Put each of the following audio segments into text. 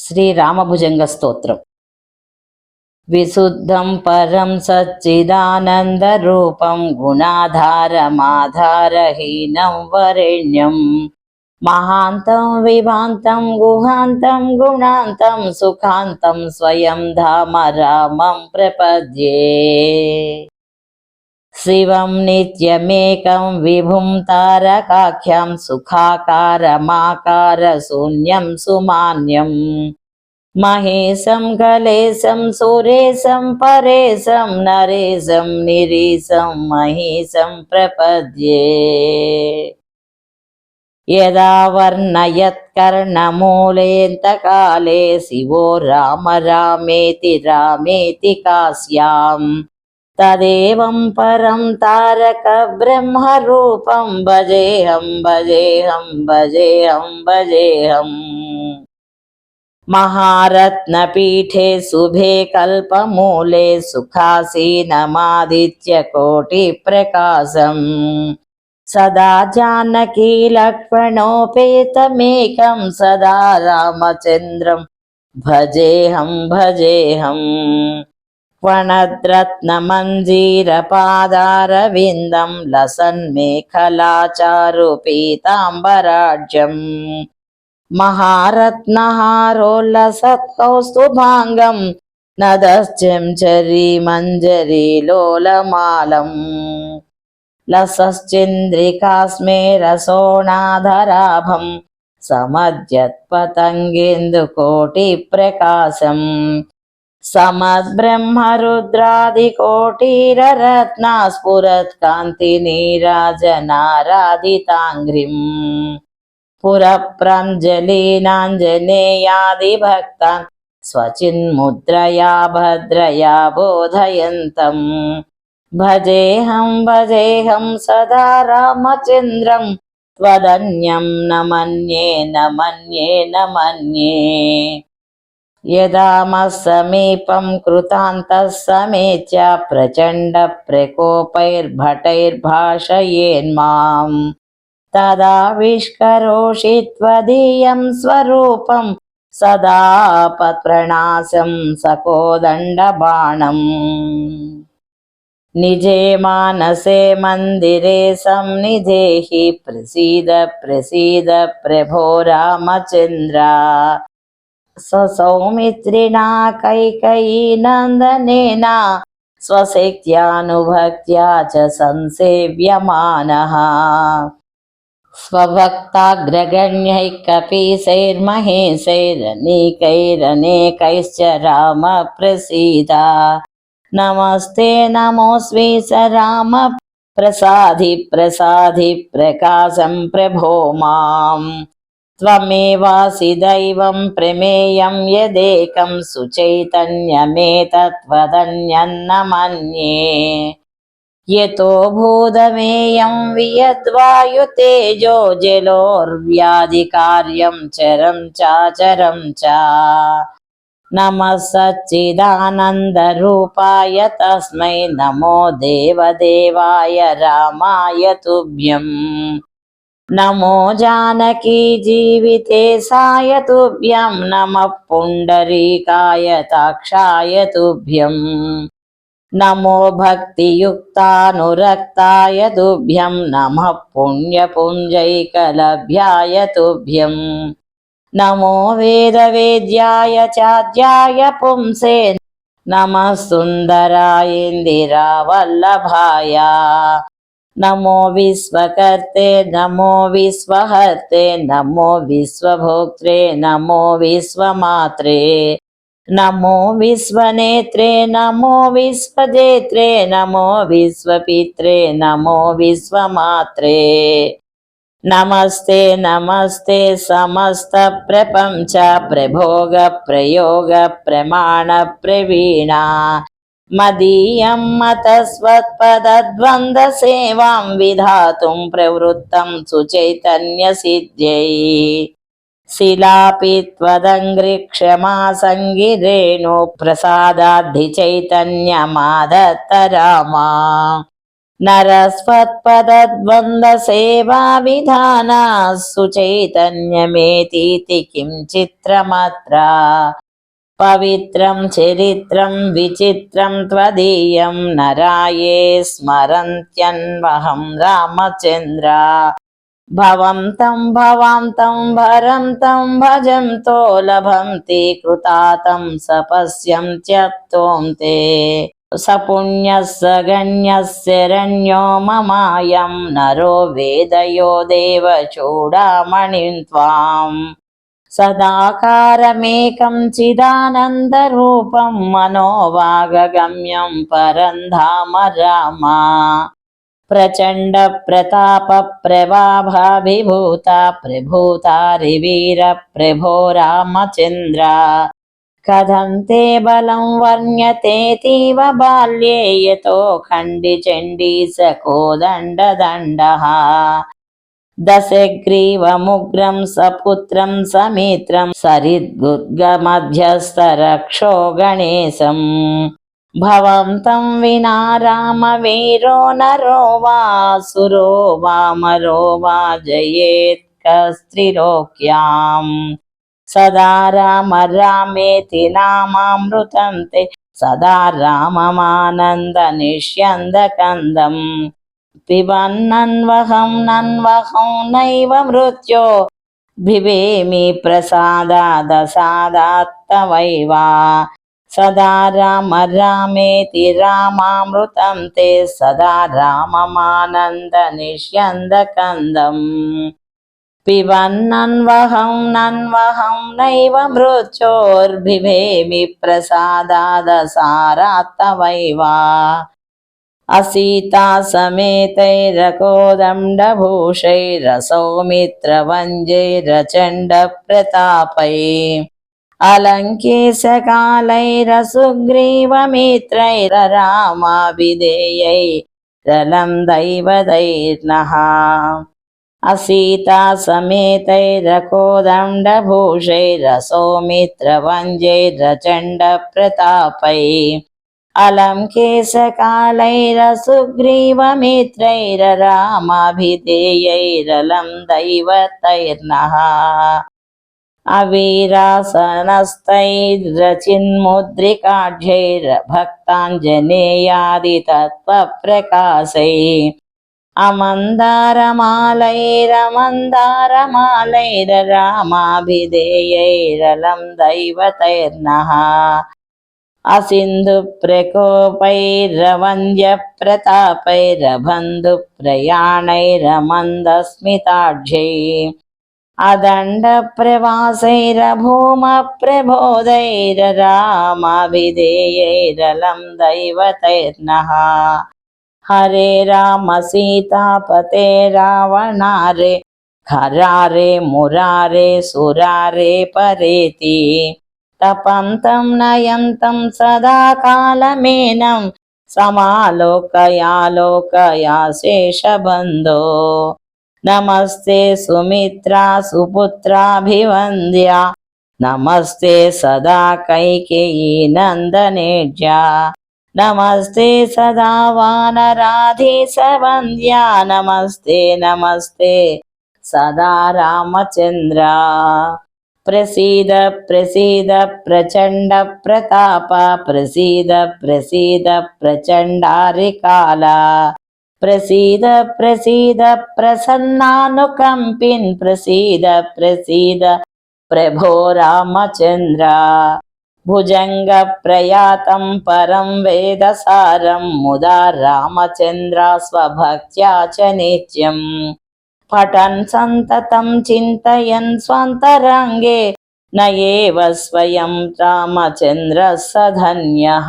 శ్రీరామభుజంగ స్తోత్రం. విశుద్ధం పరం సచ్చిదానందరూపం గుణాధారమాధారహీనం వరేణ్యం. మహాంతం విభాంతం గుహాంతం గుణాంతం సుఖాంతం స్వయం ధామ రామం ప్రపద్యే. శివం నిత్యమేకం విభుం తారకాఖ్యం సుఖాకారమాకార శూన్యం సుమాన్యం. మహేశం కలేశం సురేశం పరేశం నరేశం నిరీశం మహేశం ప్రపద్యే. యదా వర్ణయత్కర్ణమూలేంతకాలే శివో రామ రామేతి రామేతి కాస్యాం తదేవం పరం తారక బ్రహ్మరూపం భజేహం భజేహం భజేహం భజేహం महारत्नपीठे शुभे कल्पमूले सुखासीनमादित्यकोटिप्रकाशम् सदा जानकी लक्ष्मणोपेतमेकं सदा रामचन्द्रं भजेऽहं भजेऽहम् वणद्रत्नमञ्जीरपादारविन्दं लसन्मेखलाचारुपीताम्बराढ्यम् महारत्नहारोल्लसत्कौस्तुभाङ्गं नदश्चञ्चरी मञ्जरी लोलमालम् लसश्चन्द्रिकास्मेरसोणाधराभं समद्यत्पतङ्गेन्दुकोटिप्रकाशम् समद्ब्रह्मरुद्रादिकोटिररत्ना स्फुरत्कान्तिनीराजनाराधिताङ्घ्रिम् पुरप्राञ्जलीनाञ्जनेयादिभक्तान् स्वचिन्मुद्रया भद्रया बोधयन्तम् भजेऽहं भजेऽहं सदा रामचन्द्रं त्वदन्यं न मन्ये न मन्ये न मन्ये यदा मत्समीपं कृतान्तः समेत्य प्रचण्डप्रकोपैर्भटैर्भाषयेन्माम् तदा विष्करोषि त्वदीयं स्वरूपं सदा पत्रणासं सकोदण्डबाणम् निजे मानसे मन्दिरे संनिधेहि प्रसीद प्रसीद प्रभो रामचन्द्र సౌమిత్రిణా కైకయీ నందనేనా స్వశక్త్యానుభక్త్యా చ సంసేవ్యమాన స్వభక్తాగ్రగణ్యై కపీశైర్మహేశైరనేకైరనేకైశ్చ రామ ప్రసీద నమస్తే నమోస్వి స రామ ప్రసాది ప్రసాది ప్రకాశం ప్రభో మాం त्वमेवासि दैवं प्रमेयं यदेकं सुचैतन्यमेतत्त्वदन्यन्न मन्ये यतो भूतमेयं वियद्वायुतेजो जलोर्व्याधिकार्यं चरं चाचरं च नमः सच्चिदानन्दरूपाय तस्मै नमो देवदेवाय रामाय तुभ्यम् నమో జానకీ జీవితే సాయతుభ్యం నమ పుండరీకాయ తాక్షాయ తుభ్యం నమో భక్తియుక్తానురక్తాయ తుభ్యం నమ పుణ్యపుంజైకలభ్యాయ తుభ్యం నమో వేదవేద్యాయ చాద్యాయ పుంసే నమ సుందరాయేందిరా వల్లభాయ నమో విశ్వకర్తే నమో విశ్వహర్తే నమో విశ్వభోక్త్రే నమో విశ్వమాత్రే. నమో విశ్వనేత్రే నమో విశ్వజేత్రే నమో విశ్వపిత్రే నమో విశ్వమాత్రే. నమస్తే నమస్తే సమస్త ప్రపంచ ప్రభోగ ప్రయోగ ప్రమాణ ప్రవీణ. మదీయం మతస్వత్పదద్వంద్వసేవాం విధాతుం ప్రవృత్తం సుచైతన్యసిద్ధ్యై శిలాపి త్వదంగ్రిక్షమా సంగిరేణు ప్రసాదాద్ధి చైతన్యమాదత్తరామా. నరస్వత్పదద్వందసేవా విధానా సుచైతన్యమేతీతి కిం చిత్రమత్ర పవిత్రం చరిత్రం విచిత్రం త్వదీయం నరాయే స్మరంత్యన్వహం రామచంద్ర. భవంతం తం భరంతం తం భజం తో లభంతి కృతాతం సపస్యం త్యక్తోం తే. సపుణ్యస్స గణ్యశరణ్యో మమాయం నరో వేదయో దేవ చూడామణిం త్వాం. సదాకారమేకం చిదానందరూపం మనోవాగగమ్యం పరంధామ రామ ప్రచండ ప్రతాప ప్రవాభాభిభూత ప్రభూతారివీర ప్రభో రామచంద్ర కథం తే బలం వర్ణ్యతేతీవ బాల్యే యతో ఖండి చండీ సకోదండ దండ దశగ్రీవముగ్రం సపుత్రం సమిత్రం సరిద్గుర్గమధ్యస్థరక్షో గణేశం భవంతం వినా రామవీరో నరో వాసురో వామరో వా జయేత్ కస్త్రిలోక్యాం సదా రామ రామేతి నామామృతం తే సదా రామమానంద నిష్యంద కందం పిబన్నన్వహం నన్వహం నైవ మృత్యో బిబేమి ప్రసాదాదసాదాత్తవైవా సదా రామ రామేతి రామామృతం తే సదా రామమానంద నిష్యందకందం పిబన్నన్వహం నన్వహం నైవ మృత్యోర్భిభేమి ప్రసాదాదసారాత్తవైవా అసీతా సమేతైరకోదండభూషైరసౌమిత్రవంజైరచండ ప్రతాపై అలంకేశకాలైరసుగ్రీవమిత్రైరరామాభిధేయై రలం దైవదైర్నః అసీతా अलं केशकालैरसुग्रीवमित्रैररामाभिधेयैरलं दैवतैर्नः अवीरासनस्तैर्रचिन्मुद्रिकाढ्यैर्भक्ताञ्जनेयादितत्त्वप्रकाशै अमन्दारमालैरमन्दारमालैररामाभिधेयैरलं दैवतैर्नः అమందారమాలైరమందారమాలైరరామాభిధేయైరలం దైవతైర్నః అసింధు ప్రకోపైరవంద్య ప్రతాపైరబంధు ప్రయాణైరమందస్మితాఢ్యై అదండ ప్రవాసైరభూమ ప్రబోధైరరామాభిధేయైరలం దైవతైర్నః తపంతం నయంతం సదాకాలమేనం సమాలోకయాలోకయా శేషబంధో నమస్తే సుమిత్రా సుపుత్రాభివంద్య. నమస్తే సదా కైకేయీ నందనేజ్య నమస్తే సదా వానరాధీశవంద్యా. నమస్తే నమస్తే సదా రామచంద్ర. ప్రసీద ప్రసీద ప్రచండ ప్రతాప ప్రసీద ప్రసీద ప్రచండారికాల. ప్రసీద ప్రసీద ప్రసన్నానుకంపిన్ ప్రసీద ప్రసీద ప్రభో రామచంద్ర. భుజంగ ప్రయాతం పరం వేదసారం ముదా రామచంద్ర స్వభక్త్యా చ నిత్యం. పఠన్ సంతతం చింతయన్ స్వంతరంగే నయేవ స్వయం రామచంద్ర సధన్యః.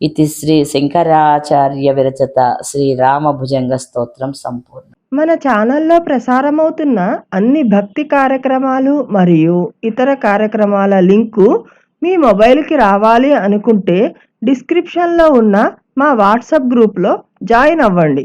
ఇది శ్రీ శంకరాచార్య విరచిత శ్రీరామ భుజంగ స్తోత్రం సంపూర్ణం. మన ఛానల్లో ప్రసారమవుతున్న అన్ని భక్తి కార్యక్రమాలు మరియు ఇతర కార్యక్రమాల లింకు మీ మొబైల్కి రావాలి అనుకుంటే డిస్క్రిప్షన్లో ఉన్న మా వాట్సాప్ గ్రూప్లో జాయిన్ అవ్వండి.